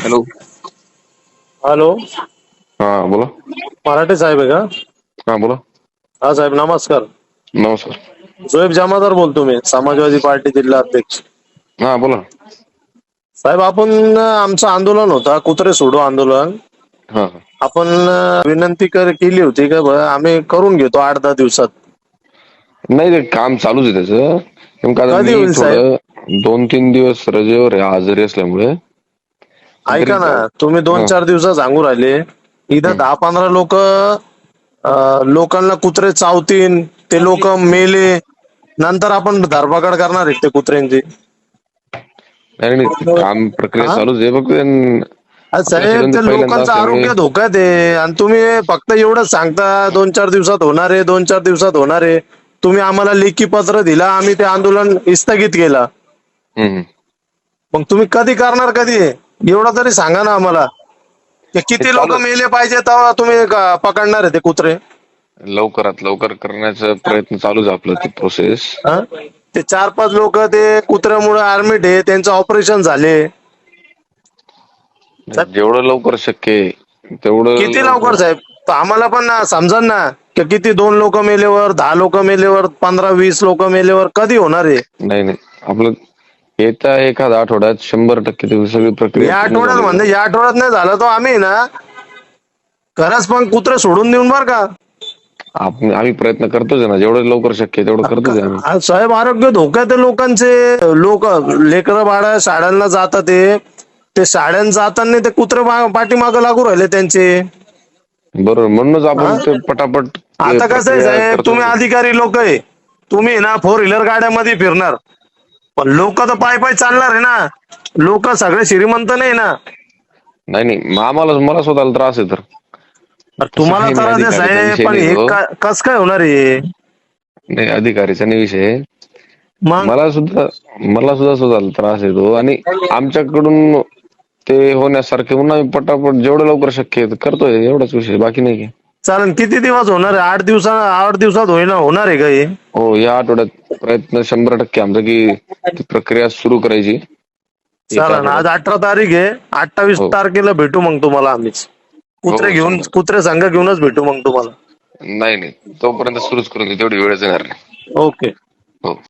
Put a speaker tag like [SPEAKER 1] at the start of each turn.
[SPEAKER 1] Hello.
[SPEAKER 2] Hello.
[SPEAKER 1] हा बोला.
[SPEAKER 2] मराठे साहेब आहे का?
[SPEAKER 1] हा बोला.
[SPEAKER 2] हा साहेब नमस्कार.
[SPEAKER 1] नमस्कार.
[SPEAKER 2] जोएब जमादार बोलतो मी समाजवादी पार्टी जिल्हा अध्यक्ष.
[SPEAKER 1] हा बोला.
[SPEAKER 2] साहेब आपण आमचं आंदोलन होता कुत्रे सोडू आंदोलन.
[SPEAKER 1] हा. हा
[SPEAKER 2] आपण अं, विनंती कर केली होती का बा, आम्ही करून घेतो आठ दहा दिवसात.
[SPEAKER 1] नाही ते काम चालूच आहे त्याचं. नेमकं आता
[SPEAKER 2] कधी
[SPEAKER 1] मी
[SPEAKER 2] होईल
[SPEAKER 1] थोडं दोन तीन दिवस रजेवर आहे आजारी असल्यामुळे.
[SPEAKER 2] ऐका ना तुम्ही दोन. चार दिवसात सांगू राहिले. इथं दहा पंधरा लोक लोकांना कुत्रे चावतीन ते लोक मेले. नंतर आपण धरपकड करणार आहे ते कुत्र्यांची.
[SPEAKER 1] नाही नाही ते काम प्रक्रिया? चालूच आहे फक्त.
[SPEAKER 2] साहेब
[SPEAKER 1] आपल्या
[SPEAKER 2] ते
[SPEAKER 1] पहिल्यांदा
[SPEAKER 2] लोकांचं आरोग्य धोक्यात आहे. आणि तुम्ही फक्त एवढंच सांगता दोन चार दिवसात होणार आहे दोन चार दिवसात होणार आहे. तुम्ही आम्हाला लेखी पत्र दिला आम्ही ते आंदोलन स्थगित केलं. मग तुम्ही कधी करणार कधी? एवढं तरी सांगा ना आम्हाला. ते किती लोक मेले पाहिजे तेव्हा तुम्ही पकडणार आहे ते कुत्रे?
[SPEAKER 1] लवकरात लवकर करण्याचा प्रयत्न चालूच आपला ती प्रोसेस
[SPEAKER 2] हा? ते चार पाच लोक ते कुत्र्यामुळे आर्मीट आहे त्यांचं ऑपरेशन झाले.
[SPEAKER 1] जेवढं लवकर शक्य आहे तेवढं
[SPEAKER 2] किती लवकर साहेब? तर आम्हाला पण ना समजा ना की किती दोन लोक मेलेवर दहा लोक मेलेवर पंधरा वीस लोक मेलेवर कधी होणार आहे?
[SPEAKER 1] नाही नाही. आपलं येत्या एखाद्या आठवड्यात शंभर टक्के ती सगळी प्रक्रिया
[SPEAKER 2] या
[SPEAKER 1] पूर्ण
[SPEAKER 2] आठवड्यात
[SPEAKER 1] झाली.
[SPEAKER 2] म्हणजे या आठवड्यात नाही झालं तर आम्ही ना. खरंच पण कुत्रे सोडून देऊन बर का?
[SPEAKER 1] आपण आम्ही प्रयत्न करतोच आहे ना. जेवढं लवकर शक्य आहे तेवढं करतोच आहे आम्ही.
[SPEAKER 2] आ, साहेब आरोग्य धोक्यात आहे लोकांचे. लोक लेकरं बाळा शाळांना जातात ते. ते शाळांना जाताना ते कुत्रे पाठीमाग लागू राहिले त्यांचे.
[SPEAKER 1] बरोबर. म्हणूनच आपण ते पटापट ते
[SPEAKER 2] आता कसं आहे
[SPEAKER 1] प्रक्रिया
[SPEAKER 2] साहेब
[SPEAKER 1] करतोच
[SPEAKER 2] तुम्ही
[SPEAKER 1] आहे.
[SPEAKER 2] अधिकारी लोक आहे. तुम्ही ना फोर व्हीलर गाड्यामध्ये फिरणार. पण लोक तर पाय पाय चालणार आहे ना. लोक सगळे श्रीमंत नाही ना.
[SPEAKER 1] नाही नाही. आम्हाला मला स्वतःला त्रास आहे तर.
[SPEAKER 2] तुम्हाला
[SPEAKER 1] काही
[SPEAKER 2] त्रास आहे साहेब पण हे. का- कस काय होणार आहे?
[SPEAKER 1] नाही अधिकारीचा नाही विषय
[SPEAKER 2] मग?
[SPEAKER 1] मला सुद्धा मला सुद्धा स्वतःला त्रास येतो आणि आमच्याकडून ते होण्यासारखे म्हणून आम्ही पटापट जेवढं लवकर शक्य आहे ते करतोय एवढाच विषय बाकी नाही काय.
[SPEAKER 2] चालेल किती दिवस होणार आहे? आठ दिवसा आठ दिवसात होईना होणार आहे का हे?
[SPEAKER 1] हो या आठवड्यात प्रयत्न शंभर टक्के आमचा की ती प्रक्रिया सुरू करायची.
[SPEAKER 2] चालेल आज अठरा तारीख आहे. अठ्ठावीस
[SPEAKER 1] हो.
[SPEAKER 2] तारखेला भेटू मग तुम्हाला आम्हीच. कुत्रे
[SPEAKER 1] हो,
[SPEAKER 2] घेऊन. कुत्रे संघ घेऊनच भेटू मग तुम्हाला.
[SPEAKER 1] नाही नाही. तोपर्यंत सुरूच करून घेऊ तेवढी वेळच येणार नाही.
[SPEAKER 2] ओके.
[SPEAKER 1] हो.